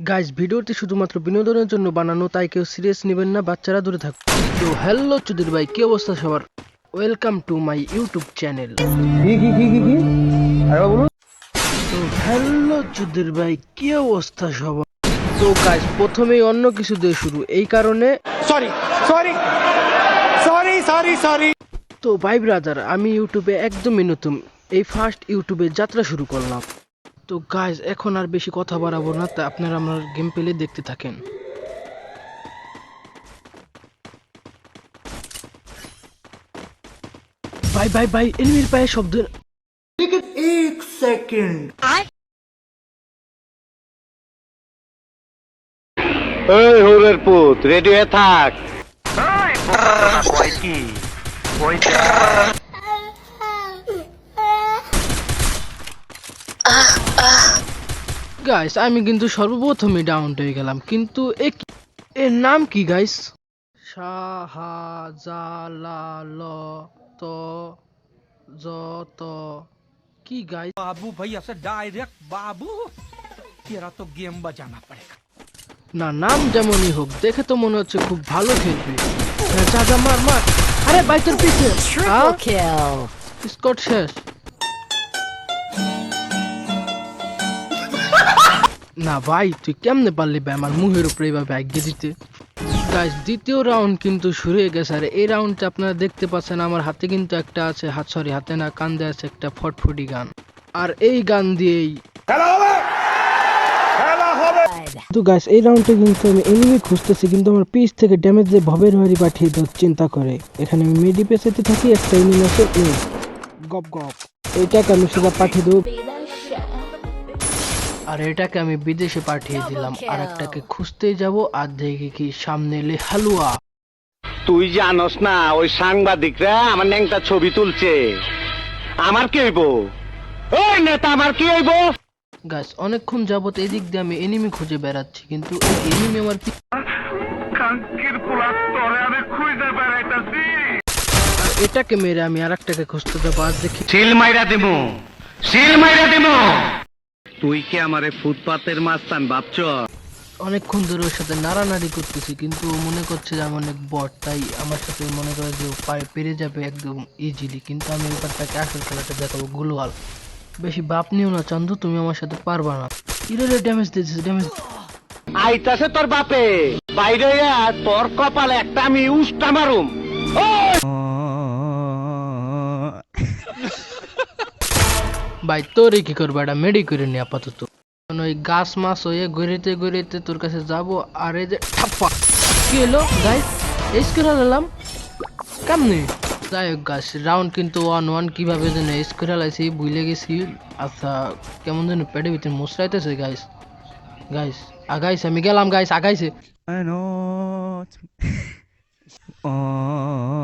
Guys ভিডিওটি শুধুমাত্র বিনোদনের জন্য বানানো তাই কেউ সিরিয়াস নেবেন না বাচ্চারা দূরে থাকুন তো হ্যালো চুদির ভাই কি অবস্থা সবার? Welcome to my YouTube channel তো হ্যালো চুদির ভাই কি অবস্থা সবার? তো গাইস প্রথমেই অন্য কিছু দিয়ে শুরু। এই কারণে sorry sorry sorry sorry sorry তো ভাই ব্রাদার আমি ইউটিউবে একদমই নতুন। এই ফার্স্ট ইউটিউবে যাত্রা শুরু করলাম। তো গাইজ এখন আর বেশি কথা বাড়াবো না তা আপনারা আমার গেম পেলে দেখতে থাকেন বাই ভাই ভাই এনিমির পায়ে শব্দ ওই হুরের পুত রেডি হয়ে থাক গাইস আমি কিন্তু সর্বপ্রথমে ডাউন হয়ে গেলাম কিন্তু এর নাম কি গাইস শাহজালাল ত যত কি গাইস বাবু ভাই ডাইরেক্ট বাবু। এরা তো গেম বাজানা পড়েগা। না নাম যেমনই হোক দেখে তো মনে হচ্ছে খুব ভালো খেলবে। হ্যাঁ, যা মার মার। আরে বাইকের পিছে। স্কট শেষ। না ভাই তুই কেমনে পারলি ভাই আমার মুহের উপরে এইভাবে আগে দিতে? গাইস দ্বিতীয় রাউন্ড কিন্তু শুরু হয়ে গেছে। আর এই রাউন্ডটা আপনারা দেখতে পাচ্ছেন আমার হাতে কিন্তু একটা আছে হাত সরি হাতে না কান্দে আছে একটা ফটফটি গান। আর এই গান দিয়েই তো গাইস এই রাউন্ডে কিন্তু আমি এনিমি খুঁজতেছি কিন্তু আমার পিস থেকে ড্যামেজ যে ভবের হারি পাঠিয়ে দেওয়ার চিন্তা করে। এখানে আমি মেডি পেসাতে থাকি একটা এনিমি আছে গপ গপ। এইটাকে আমি সোজা পাঠিয়ে দেবো। আর এটাকে আমি বিদেশে পাঠিয়ে দিলাম। আর একটাকে খুঁজতেই যাব আর দেখি কি সামনে এলে হালুয়া। তুই জানস না ওই সাংবাদিকরা আমার ন্যাংটা ছবি তুলছে। আমার কি হইব? ওই নেতা আমার কি হইব? গাছ অনেকক্ষণ যাবত এদিক দিয়ে আমি এনিমি খুঁজে বেড়াচ্ছি কিন্তু এনিমি আমার পি- আর এটাকে মেরে আমি আর একটাকে খুঁজতে যাব আর দেখি সিল মাইরা দেবো সিল মাইরা দিমু। তুই কি আমারে ফুটপাতের মাস্তান ভাবছ? অনেকক্ষণ ধরে ওর সাথে নাড়ানাড়ি করতেছি কিন্তু ও মনে করছে যে আমি অনেক বট তাই আমার সাথে মনে করে যে ও পারে- পেরে যাবে একদম ইজিলি কিন্তু আমি এবার তাকে আসল খেলাটা দেখাবো গুলওয়াল বেশি বাপ নিও না চান্দু তুমি আমার সাথে পারবা না। ইরে ড্যামেজ দিয়েছিস ড্যামেজ আইতাছে তোর বাপে। বাইরে তোর কপালে একটা আমি উষ্টা মারুম। ভাই তোরই কি করব? এটা মেডি করে নি আপাতত। ওই গাছ মাছ হয়ে গড়িতে গড়িতে তোর কাছে যাব। আর এই যে ঠাপ্পা কি হলো গাইস এস করে নিলাম কেমনে? যাই হোক গাছ রাউন্ড কিন্তু ওয়ান ওয়ান কীভাবে যেন এস করে লাইছি বুঝলে গেছি। আচ্ছা কেমন যেন পেটে ভিতরে মুসরাইতেছে গাইস গাইস আগাইছে আমি গেলাম গাইস আগাইছে। I know. Oh.